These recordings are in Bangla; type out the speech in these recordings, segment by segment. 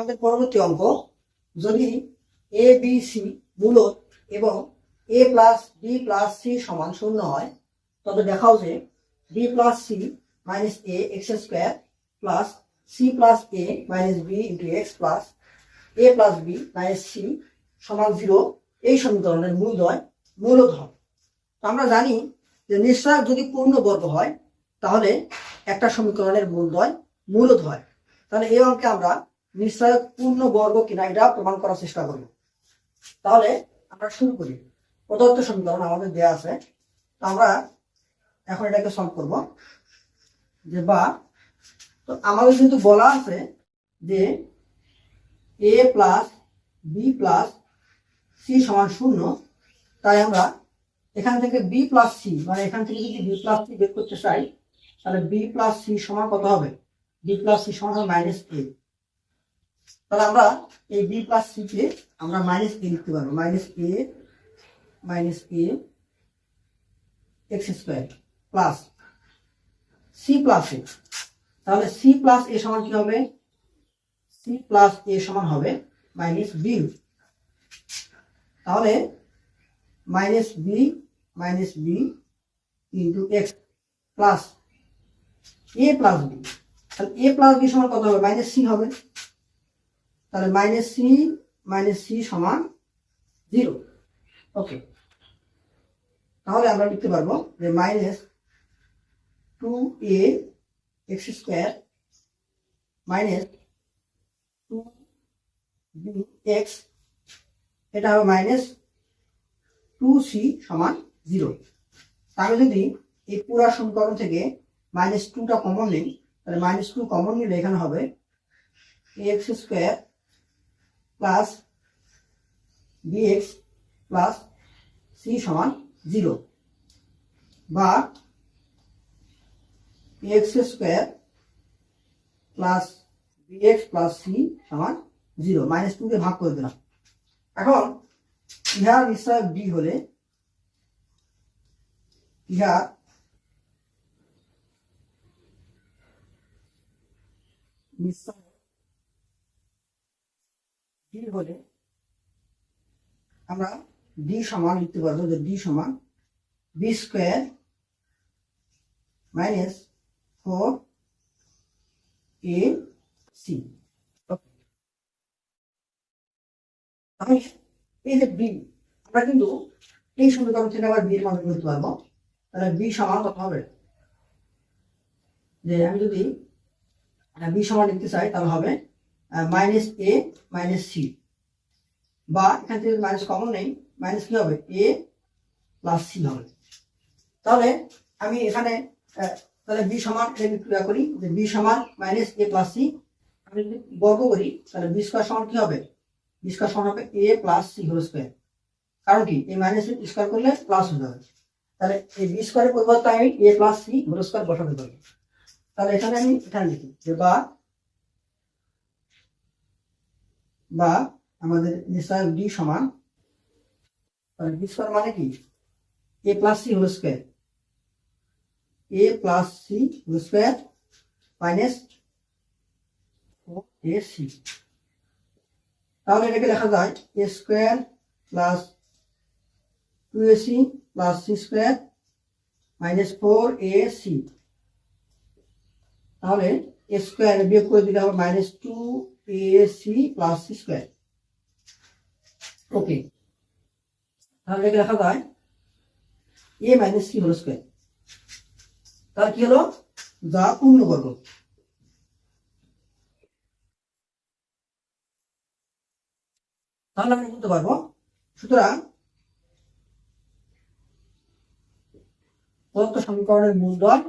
আমাদের পরবর্তী অঙ্ক, যদি এ বি সি মূলত এবং A plus B plus C সমান শূন্য হয়, তবে দেখাও যে B plus C minus A X square plus C plus A minus B into X plus A plus B minus C সমান জিরো এই সমীকরণের মূলত হয় তো আমরা জানি যে নিঃশ্চয়ক যদি পূর্ণ বর্গ হয়, তাহলে একটা সমীকরণের মূলদয় মূলত হয় তাহলে এই অঙ্কে আমরা নিশ্চয়ক পূর্ণ বর্গ কিনা এটা প্রমাণ করার চেষ্টা করব। তাহলে আমরা শুরু করি। প্রদত্ত সমীকরণ আমাদের দেয়া আছে। আমরা এখন এটাকে সলভ করব। যে বা, তো আমাদের কিন্তু বলা আছে যে A plus B plus C সমান শূন্য, তাই আমরা এখান থেকে বি প্লাস সি মানে এখান থেকে যদি বি প্লাস সি বের করতে চাই, তাহলে বি প্লাস সি সমান কত হবে? বি প্লাস সি সমান হবে মাইনাস এ তাহলে আমরা এই বি প্লাস সি কে আমরা মাইনাস এ লিখতে পারব। Minus A minus A X square plus C plus A তাহলে সি প্লাস এ সমান কি হবে? সি প্লাস এ সমান হবে মাইনাস বি তাহলে minus B minus B into X plus A plus B তাহলে এ প্লাস বি সমান কত হবে? মাইনাস সি হবে। তাহলে মাইনাস সি মাইনাস সি সমান জিরো ওকে তাহলে আমরা লিখতে পারব যে minus two A X square minus two B X এটা হবে মাইনাস টু সি সমান জিরো তাহলে যদি এই পুরা সমীকরণ থেকে মাইনাস টুটা কমন নিই, তাহলে মাইনাস টু কমন নিলে এখানে হবে X square plus B X plus C সমান জিরো বা X square plus B X plus C সমান জিরো মাইনাস টুকে ভাগ করে দিলাম। এখন ইহার নিশ্চয় বি হলে ইহা নিশ্চয় ডি হলে আমরা ডি সমান লিখতে পারব যে ডি সমান B square minus four A C তাহলে এই যে বি আমরা কিন্তু এই সমীকরণ থেকে আবার বি এর মান করতে পারব। তাহলে বি সমান কত হবে? যে আমি যদি বি সমান লিখতে চাই, তাহলে হবে মাইনাস এ মাইনাস সি বা এখান থেকে মাইনাস কমন নেই মাইনাস কি হবে? এ প্লাস সি হবে। তাহলে আমি এখানে তাহলে বি সমান এটা আমি ক্রিয়া করি, যে বি সমান মাইনাস এ প্লাস সি আমি যদি বর্গ করি, তাহলে বি স্কোয়ার সমান কি হবে? বি স্কোয়ার সমান হবে A plus C whole square কারণ কি? এই মাইনাস স্কোয়ার করলে প্লাস হয়ে যাবে। তাহলে এই বি স্কোয়ারের পরিবর্তে আমি A plus C whole square বসাতে পারি। তাহলে এখানে আমি এখানে লিখি, যে বা বা আমাদের নিশ্চয় ডি সমান বি স্কোয়ার মানে কি? A plus C whole square A plus C whole square minus A C তাহলে এটাকে লেখা যায় A square plus two A C plus C square minus four A C তাহলে এ স্কোয়ার বিয়োগ করে দিলে হবে মাইনাস টু সি তাহলে লেখা যায় এ মাইনাস সি স্কোয়ার তার কি হলো? যা তাহলে আমরা বলতে পারব? সুতরাং প্রদত্ত সমীকরণের মূলধন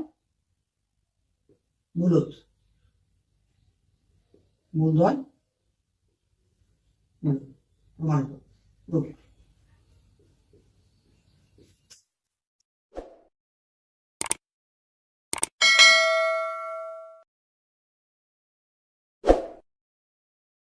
মূলত। মূলধন মূলত প্রমাণিত ওকে